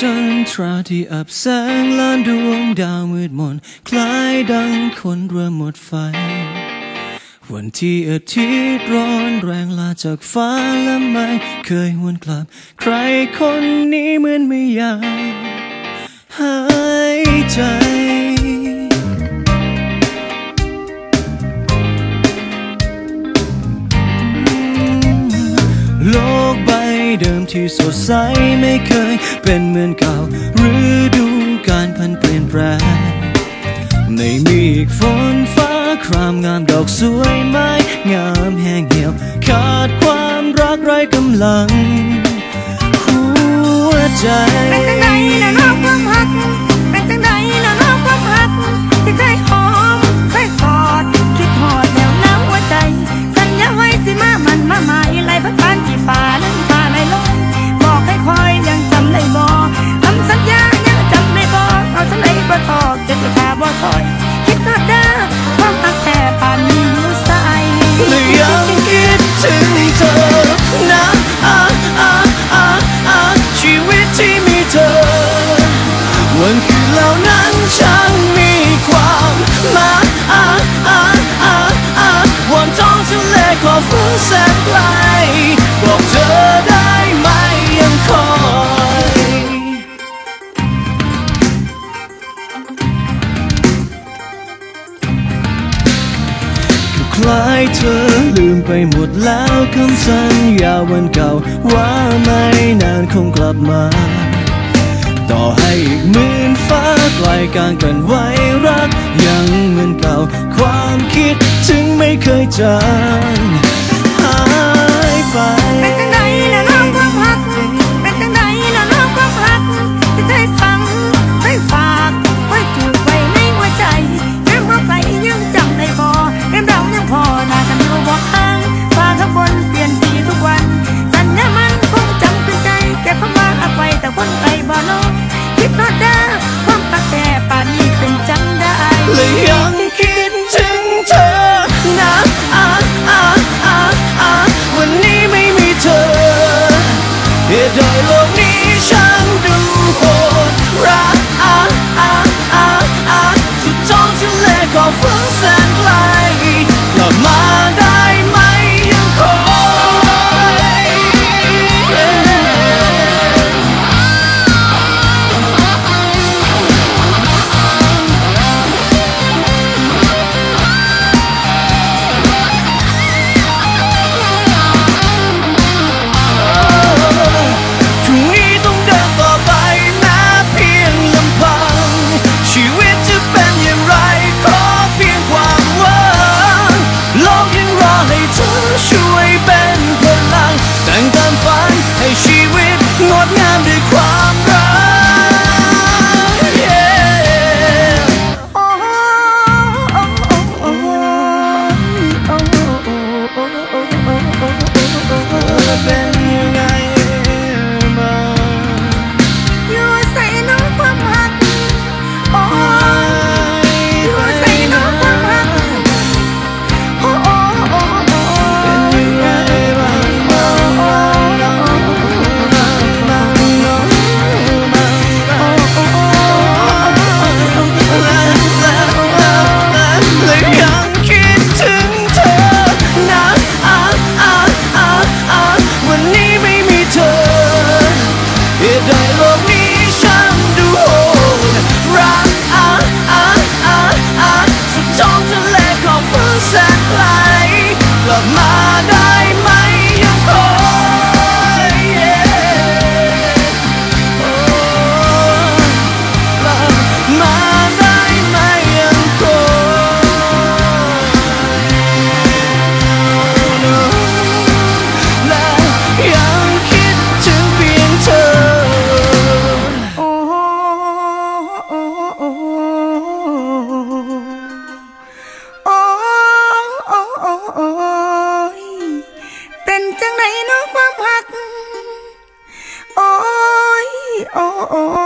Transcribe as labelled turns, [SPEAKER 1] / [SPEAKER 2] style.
[SPEAKER 1] จันทราที่อับแสงล้านดวงดาวมืดมน คล้ายดังคนเรือหมดไฟ วันที่อาทิตย์ร้อนแรงลาจากฟ้าและไม่เคยหวนกลับ ใครคนนี้เหมือนไม่อยากหายใจโลกใบเดิมที่สดใสไม่เคย เป็นเหมือนเก่าหรือดูการพันเปลี่ยนแปลงไม่มีอีกฝนฟ้าครามงามดอกสวยไม้งามแห้งเหี่ยว ขาดความรักไร้กำลัง หัวใจ
[SPEAKER 2] ให้เธ
[SPEAKER 1] อลืมไปหมดแล้วคำสัญญาวันเก่า ว่าไม่นานคงกลับมา ต่อให้อีกหมื่นฟ้าไกลกางกันไว้รัก ยังเหมือนเก่า ความคิดถึงไม่เคยจาง đời ย
[SPEAKER 2] โ